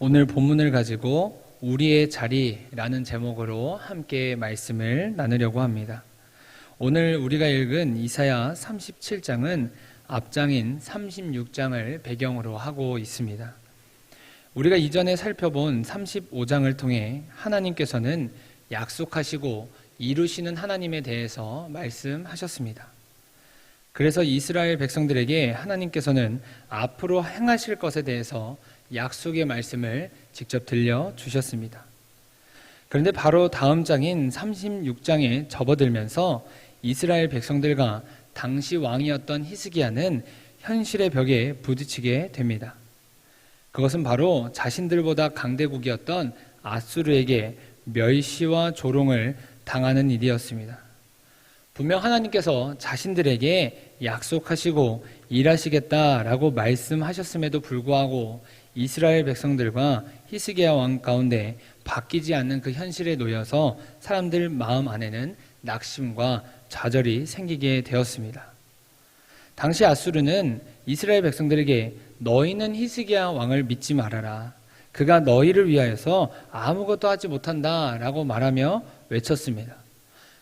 오늘 본문을 가지고 우리의 자리라는 제목으로 함께 말씀을 나누려고 합니다. 오늘 우리가 읽은 이사야 37장은 앞장인 36장을 배경으로 하고 있습니다. 우리가 이전에 살펴본 35장을 통해 하나님께서는 약속하시고 이루시는 하나님에 대해서 말씀하셨습니다. 그래서 이스라엘 백성들에게 하나님께서는 앞으로 행하실 것에 대해서 약속의 말씀을 직접 들려 주셨습니다. 그런데 바로 다음 장인 36장에 접어들면서 이스라엘 백성들과 당시 왕이었던 히스기야는 현실의 벽에 부딪히게 됩니다. 그것은 바로 자신들보다 강대국이었던 아수르에게 멸시와 조롱을 당하는 일이었습니다. 분명 하나님께서 자신들에게 약속하시고 일하시겠다라고 말씀하셨음에도 불구하고 이스라엘 백성들과 히스기야 왕 가운데 바뀌지 않는 그 현실에 놓여서 사람들 마음 안에는 낙심과 좌절이 생기게 되었습니다. 당시 아수르는 이스라엘 백성들에게 너희는 히스기야 왕을 믿지 말아라. 그가 너희를 위하여서 아무것도 하지 못한다라고 말하며 외쳤습니다.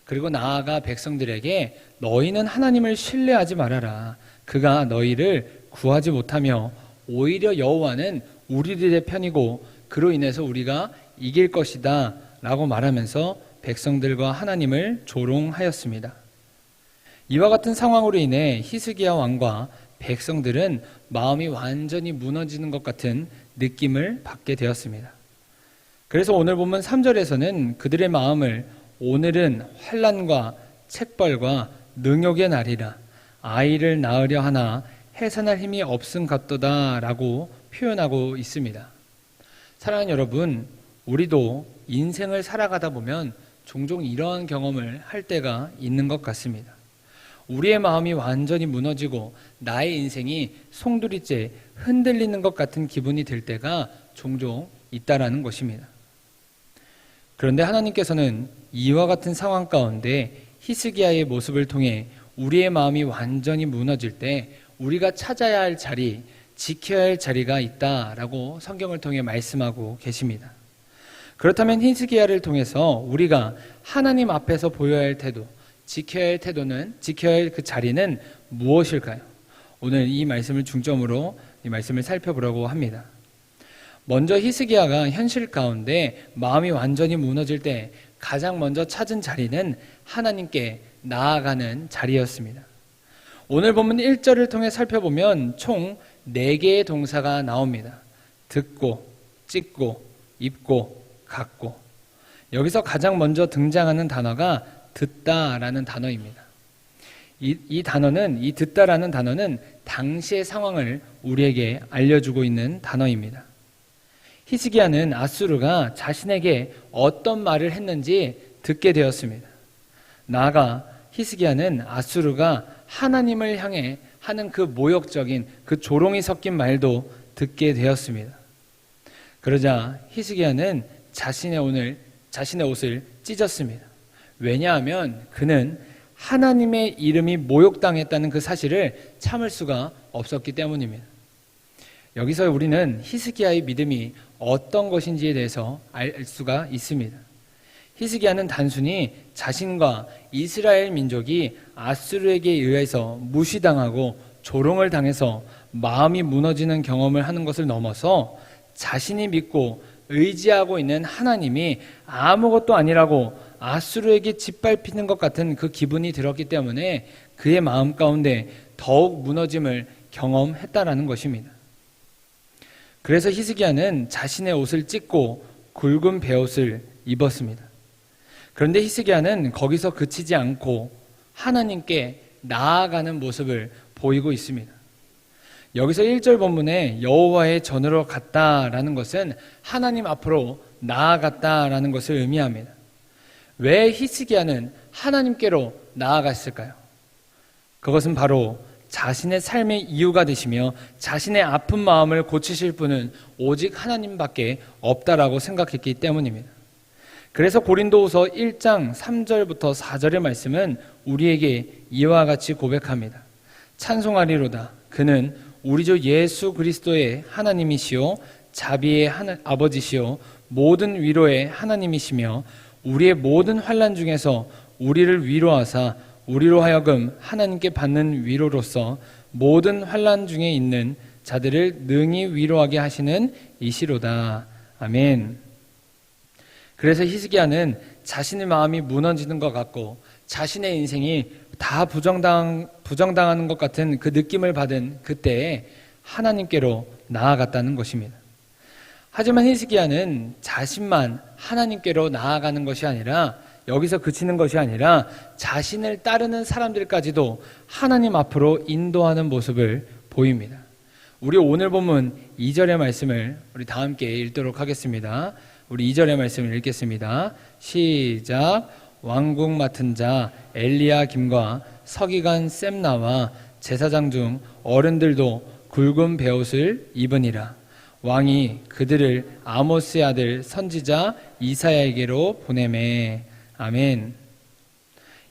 그리고 나아가 백성들에게 너희는 하나님을 신뢰하지 말아라. 그가 너희를 구하지 못하며 오히려 여호와는 우리들의 편이고 그로 인해서 우리가 이길 것이다 라고 말하면서 백성들과 하나님을 조롱하였습니다. 이와 같은 상황으로 인해 히스기야 왕과 백성들은 마음이 완전히 무너지는 것 같은 느낌을 받게 되었습니다. 그래서 오늘 보면 3절에서는 그들의 마음을 오늘은 환란과 책벌과 능욕의 날이라 아이를 낳으려 하나 해산할 힘이 없음 같도다라고 표현하고 있습니다. 사랑하는 여러분, 우리도 인생을 살아가다 보면 종종 이러한 경험을 할 때가 있는 것 같습니다. 우리의 마음이 완전히 무너지고 나의 인생이 송두리째 흔들리는 것 같은 기분이 들 때가 종종 있다라는 것입니다. 그런데 하나님께서는 이와 같은 상황 가운데 히스기야의 모습을 통해 우리의 마음이 완전히 무너질 때 우리가 찾아야 할 자리, 지켜야 할 자리가 있다라고 성경을 통해 말씀하고 계십니다. 그렇다면 히스기야를 통해서 우리가 하나님 앞에서 보여야 할 태도, 지켜야 할 태도는 지켜야 할 그 자리는 무엇일까요? 오늘 이 말씀을 중점으로 이 말씀을 살펴보려고 합니다. 먼저 히스기야가 현실 가운데 마음이 완전히 무너질 때 가장 먼저 찾은 자리는 하나님께 나아가는 자리였습니다. 오늘 본문 1절을 통해 살펴보면 총 4개의 동사가 나옵니다. 듣고, 찍고, 입고, 갖고. 여기서 가장 먼저 등장하는 단어가 듣다라는 단어입니다. 이, 이 단어는, 이 듣다라는 단어는 당시의 상황을 우리에게 알려주고 있는 단어입니다. 히스기야는 아수르가 자신에게 어떤 말을 했는지 듣게 되었습니다. 나아가 히스기야는 아수르가 하나님을 향해 하는 그 모욕적인 그 조롱이 섞인 말도 듣게 되었습니다. 그러자 히스기야는 자신의 오늘 자신의 옷을 찢었습니다. 왜냐하면 그는 하나님의 이름이 모욕당했다는 그 사실을 참을 수가 없었기 때문입니다. 여기서 우리는 히스기야의 믿음이 어떤 것인지에 대해서 알 수가 있습니다. 히스기야는 단순히 자신과 이스라엘 민족이 아수르에게 의해서 무시당하고 조롱을 당해서 마음이 무너지는 경험을 하는 것을 넘어서 자신이 믿고 의지하고 있는 하나님이 아무것도 아니라고 아수르에게 짓밟히는 것 같은 그 기분이 들었기 때문에 그의 마음 가운데 더욱 무너짐을 경험했다라는 것입니다. 그래서 히스기야는 자신의 옷을 찢고 굵은 베옷을 입었습니다. 그런데 히스기야는 거기서 그치지 않고 하나님께 나아가는 모습을 보이고 있습니다. 여기서 1절 본문에 여호와의 전으로 갔다라는 것은 하나님 앞으로 나아갔다라는 것을 의미합니다. 왜 히스기야는 하나님께로 나아갔을까요? 그것은 바로 자신의 삶의 이유가 되시며 자신의 아픈 마음을 고치실 분은 오직 하나님밖에 없다라고 생각했기 때문입니다. 그래서 고린도후서 1장 3절부터 4절의 말씀은 우리에게 이와 같이 고백합니다. 찬송하리로다. 그는 우리 주 예수 그리스도의 하나님이시요 자비의 하나, 아버지시요 모든 위로의 하나님이시며 우리의 모든 환란 중에서 우리를 위로하사 우리로 하여금 하나님께 받는 위로로서 모든 환란 중에 있는 자들을 능히 위로하게 하시는 이시로다. 아멘. 그래서 히스기야는 자신의 마음이 무너지는 것 같고 자신의 인생이 다 부정당 부정당하는 것 같은 그 느낌을 받은 그때에 하나님께로 나아갔다는 것입니다. 하지만 히스기야는 자신만 하나님께로 나아가는 것이 아니라 여기서 그치는 것이 아니라 자신을 따르는 사람들까지도 하나님 앞으로 인도하는 모습을 보입니다. 우리 오늘 본문 2절의 말씀을 우리 다 함께 읽도록 하겠습니다. 우리 2절의 말씀을 읽겠습니다. 시작. 왕국 맡은 자 엘리야 김과 서기관 셈나와 제사장 중 어른들도 굵은 베옷을 입으니라. 왕이 그들을 아모스의 아들 선지자 이사야에게로 보내매. 아멘.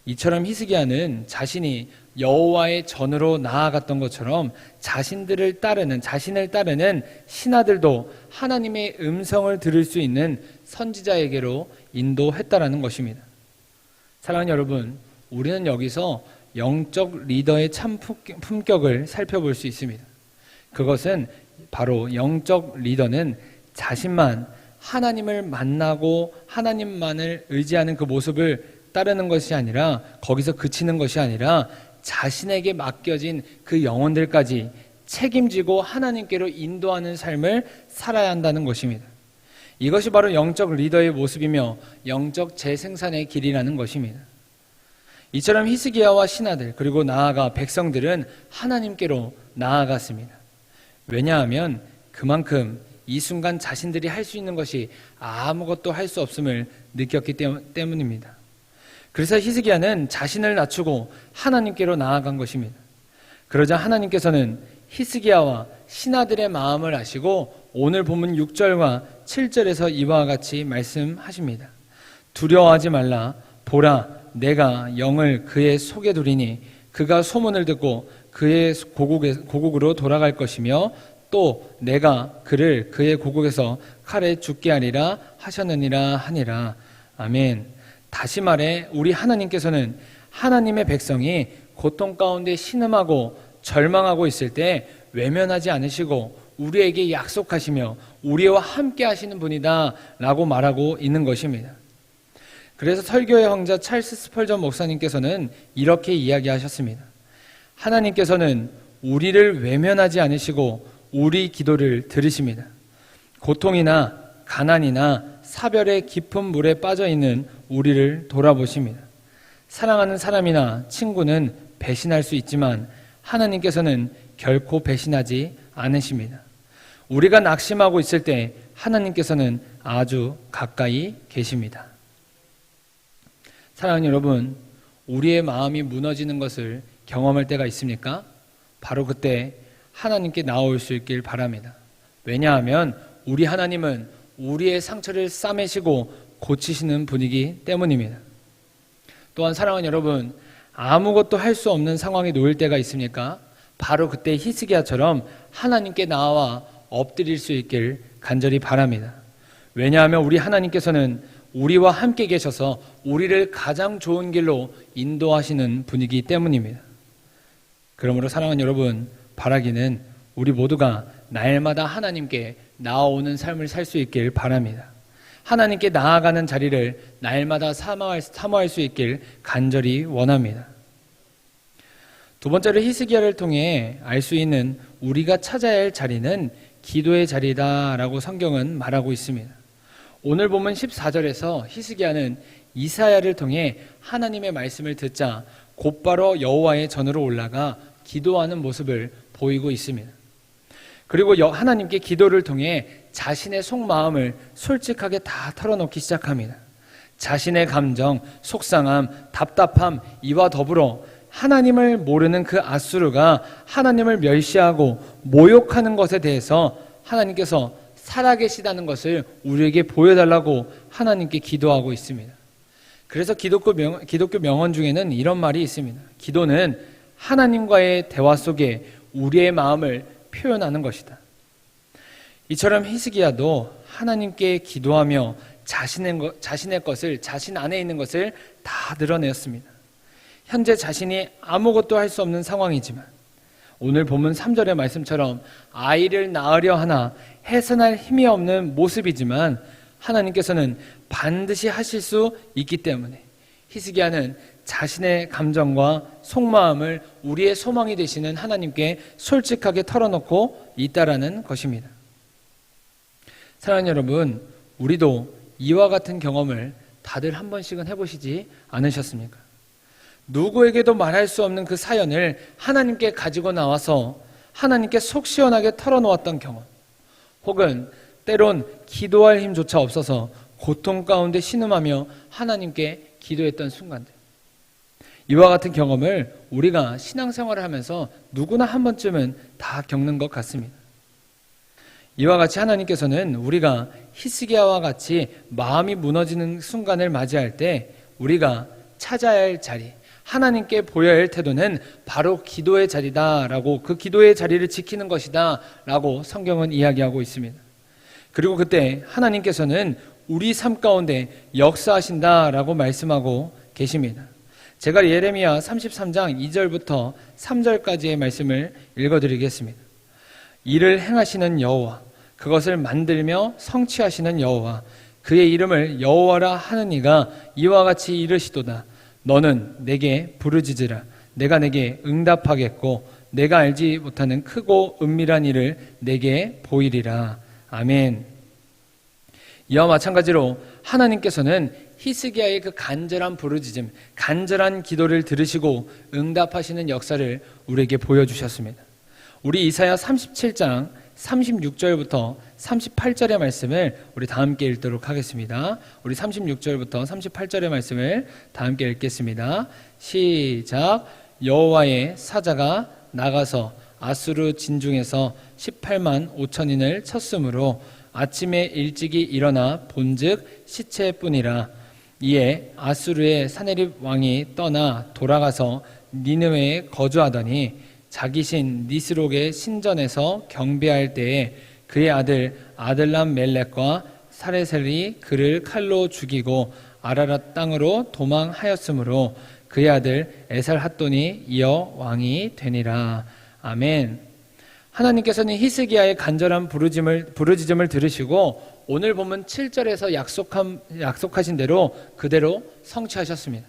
이처럼 히스기야는 자신이 여호와의 전으로 나아갔던 것처럼 자신들을 따르는 자신을 따르는 신하들도 하나님의 음성을 들을 수 있는 선지자에게로 인도했다라는 것입니다. 사랑하는 여러분, 우리는 여기서 영적 리더의 참 품격을 살펴볼 수 있습니다. 그것은 바로 영적 리더는 자신만 하나님을 만나고 하나님만을 의지하는 그 모습을 따르는 것이 아니라 거기서 그치는 것이 아니라 자신에게 맡겨진 그 영혼들까지 책임지고 하나님께로 인도하는 삶을 살아야 한다는 것입니다. 이것이 바로 영적 리더의 모습이며 영적 재생산의 길이라는 것입니다. 이처럼 히스기야와 신하들 그리고 나아가 백성들은 하나님께로 나아갔습니다. 왜냐하면 그만큼 이 순간 자신들이 할 수 있는 것이 아무것도 할 수 없음을 느꼈기 때문입니다. 그래서 히스기야는 자신을 낮추고 하나님께로 나아간 것입니다. 그러자 하나님께서는 히스기야와 신하들의 마음을 아시고 오늘 본문 6절과 7절에서 이와 같이 말씀하십니다. 두려워하지 말라 보라 내가 영을 그의 속에 두리니 그가 소문을 듣고 그의 고국에, 고국으로 돌아갈 것이며 또 내가 그를 그의 고국에서 칼에 죽게 하리라 하셨느니라 하니라. 아멘. 다시 말해 우리 하나님께서는 하나님의 백성이 고통 가운데 신음하고 절망하고 있을 때 외면하지 않으시고 우리에게 약속하시며 우리와 함께 하시는 분이다 라고 말하고 있는 것입니다. 그래서 설교의 황자 찰스 스펄전 목사님께서는 이렇게 이야기하셨습니다. 하나님께서는 우리를 외면하지 않으시고 우리 기도를 들으십니다. 고통이나 가난이나 사별의 깊은 물에 빠져 있는 우리를 돌아보십니다. 사랑하는 사람이나 친구는 배신할 수 있지만 하나님께서는 결코 배신하지 않으십니다. 우리가 낙심하고 있을 때 하나님께서는 아주 가까이 계십니다. 사랑하는 여러분, 우리의 마음이 무너지는 것을 경험할 때가 있습니까? 바로 그때 하나님께 나올 수 있길 바랍니다. 왜냐하면 우리 하나님은 우리의 상처를 싸매시고 고치시는 분이기 때문입니다. 또한 사랑하는 여러분, 아무것도 할 수 없는 상황에 놓일 때가 있습니까? 바로 그때 히스기야처럼 하나님께 나와 엎드릴 수 있길 간절히 바랍니다. 왜냐하면 우리 하나님께서는 우리와 함께 계셔서 우리를 가장 좋은 길로 인도하시는 분이기 때문입니다. 그러므로 사랑하는 여러분, 바라기는 우리 모두가 날마다 하나님께 나아오는 삶을 살 수 있길 바랍니다. 하나님께 나아가는 자리를 날마다 사모할, 사모할 수 있길 간절히 원합니다. 두 번째로 히스기야를 통해 알 수 있는 우리가 찾아야 할 자리는 기도의 자리다라고 성경은 말하고 있습니다. 오늘 보면 14절에서 히스기야는 이사야를 통해 하나님의 말씀을 듣자 곧바로 여호와의 전으로 올라가 기도하는 모습을 보이고 있습니다. 그리고 하나님께 기도를 통해 자신의 속마음을 솔직하게 다 털어놓기 시작합니다. 자신의 감정, 속상함, 답답함 이와 더불어 하나님을 모르는 그 아수르가 하나님을 멸시하고 모욕하는 것에 대해서 하나님께서 살아계시다는 것을 우리에게 보여달라고 하나님께 기도하고 있습니다. 그래서 기독교, 명, 기독교 명언 중에는 이런 말이 있습니다. 기도는 하나님과의 대화 속에 우리의 마음을 표현하는 것이다. 이처럼 히스기야도 하나님께 기도하며 자신의, 것- 자신의 것을 자신 안에 있는 것을 다 드러내었습니다. 현재 자신이 아무것도 할 수 없는 상황이지만 오늘 본문 3절의 말씀처럼 아이를 낳으려 하나 해산할 힘이 없는 모습이지만 하나님께서는 반드시 하실 수 있기 때문에 히스기야는 자신의 감정과 속마음을 우리의 소망이 되시는 하나님께 솔직하게 털어놓고 있다라는 것입니다. 사랑하는 여러분, 우리도 이와 같은 경험을 다들 한 번씩은 해보시지 않으셨습니까? 누구에게도 말할 수 없는 그 사연을 하나님께 가지고 나와서 하나님께 속 시원하게 털어놓았던 경험, 혹은 때론 기도할 힘조차 없어서 고통 가운데 신음하며 하나님께 기도했던 순간들. 이와 같은 경험을 우리가 신앙생활을 하면서 누구나 한 번쯤은 다 겪는 것 같습니다. 이와 같이 하나님께서는 우리가 히스기야와 같이 마음이 무너지는 순간을 맞이할 때 우리가 찾아야 할 자리, 하나님께 보여야 할 태도는 바로 기도의 자리다라고 그 기도의 자리를 지키는 것이다라고 성경은 이야기하고 있습니다. 그리고 그때 하나님께서는 우리 삶 가운데 역사하신다라고 말씀하고 계십니다. 제가 예레미야 33장 2절부터 3절까지의 말씀을 읽어드리겠습니다. 이를 행하시는 여호와 그것을 만들며 성취하시는 여호와 그의 이름을 여호와라 하는 이가 이와 같이 이르시도다. 너는 내게 부르짖으라. 내가 내게 응답하겠고 내가 알지 못하는 크고 은밀한 일을 내게 보이리라. 아멘. 이와 마찬가지로 하나님께서는 히스기야의 그 간절한 부르짖음, 간절한 기도를 들으시고 응답하시는 역사를 우리에게 보여주셨습니다. 우리 이사야 37장 36절부터 38절의 말씀을 우리 다 함께 읽도록 하겠습니다. 우리 36절부터 38절의 말씀을 다 함께 읽겠습니다. 시작. 여호와의 사자가 나가서 아수르 진중에서 18만 5천인을 쳤으므로 아침에 일찍이 일어나 본즉 시체뿐이라 이에 아수르의 사네립 왕이 떠나 돌아가서 니느웨에 거주하더니 자기 신 니스록의 신전에서 경배할 때에 그의 아들 아들람 멜렉과 사레셀이 그를 칼로 죽이고 아라랏 땅으로 도망하였으므로 그의 아들 에살 핫돈이 이어 왕이 되니라 아멘. 하나님께서는 히스기야의 간절한 부르짖음을, 부르짖음을 들으시고 오늘 보면 7절에서 약속한, 약속하신 대로 그대로 성취하셨습니다.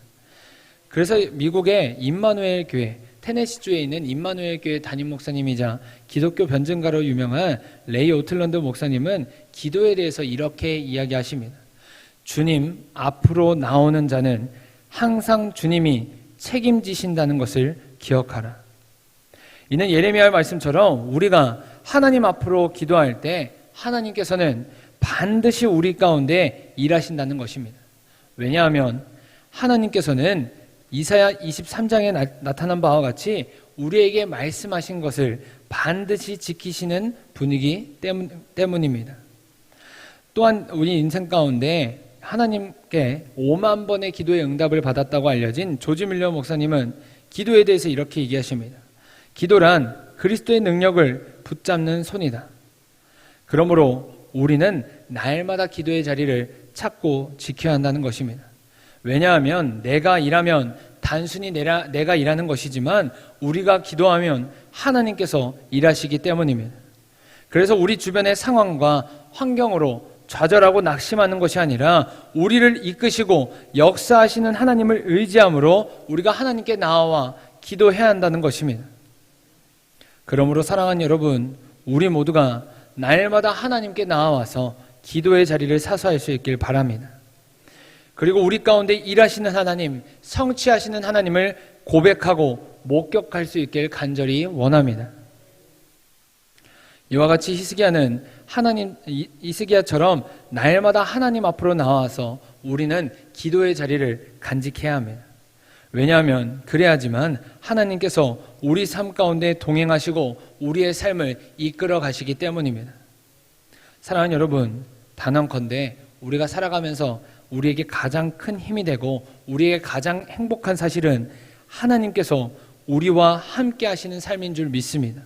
그래서 미국의 임마누엘 교회, 테네시주에 있는 임마누엘 교회 담임 목사님이자 기독교 변증가로 유명한 레이 오틀런드 목사님은 기도에 대해서 이렇게 이야기하십니다. 주님 앞으로 나오는 자는 항상 주님이 책임지신다는 것을 기억하라. 이는 예레미야의 말씀처럼 우리가 하나님 앞으로 기도할 때 하나님께서는 반드시 우리 가운데 일하신다는 것입니다. 왜냐하면 하나님께서는 이사야 23장에 나, 타난 바와 같이 우리에게 말씀하신 것을 반드시 지키시는 분위기 때문, 때문 입니다. 또한 우리 인생 가운데 하나님께 5만 번의 기도의 응답을 받았다고 알려진 조지 밀러 목사님은 기도에 대해서 이렇게 얘기하십니다. 기도란 그리스도의 능력을 붙잡는 손이다. 그러므로 우리는 날마다 기도의 자리를 찾고 지켜야 한다는 것입니다. 왜냐하면 내가 일하면 단순히 내가, 일하는 것이지만 우리가 기도하면 하나님께서 일하시기 때문입니다. 그래서 우리 주변의 상황과 환경으로 좌절하고 낙심하는 것이 아니라 우리를 이끄시고 역사하시는 하나님을 의지함으로 우리가 하나님께 나와 기도해야 한다는 것입니다. 그러므로 사랑하는 여러분, 우리 모두가 날마다 하나님께 나와서 기도의 자리를 사수할 수 있길 바랍니다. 그리고 우리 가운데 일하시는 하나님, 성취하시는 하나님을 고백하고 목격할 수 있길 간절히 원합니다. 이와 같이 히스기야는 하나님 이스기야처럼 날마다 하나님 앞으로 나와서 우리는 기도의 자리를 간직해야 합니다. 왜냐하면 그래야지만 하나님께서 우리 삶 가운데 동행하시고 우리의 삶을 이끌어 가시기 때문입니다. 사랑하는 여러분, 단언컨대 우리가 살아가면서 우리에게 가장 큰 힘이 되고 우리에게 가장 행복한 사실은 하나님께서 우리와 함께 하시는 삶인 줄 믿습니다.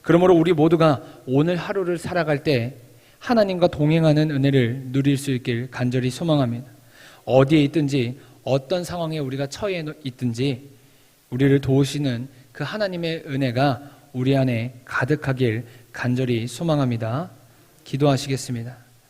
그러므로 우리 모두가 오늘 하루를 살아갈 때 하나님과 동행하는 은혜를 누릴 수 있길 간절히 소망합니다. 어디에 있든지 어떤 상황에 우리가 처해 있든지 우리를 도우시는 그 하나님의 은혜가 우리 안에 가득하길 간절히 소망합니다. 기도하시겠습니다.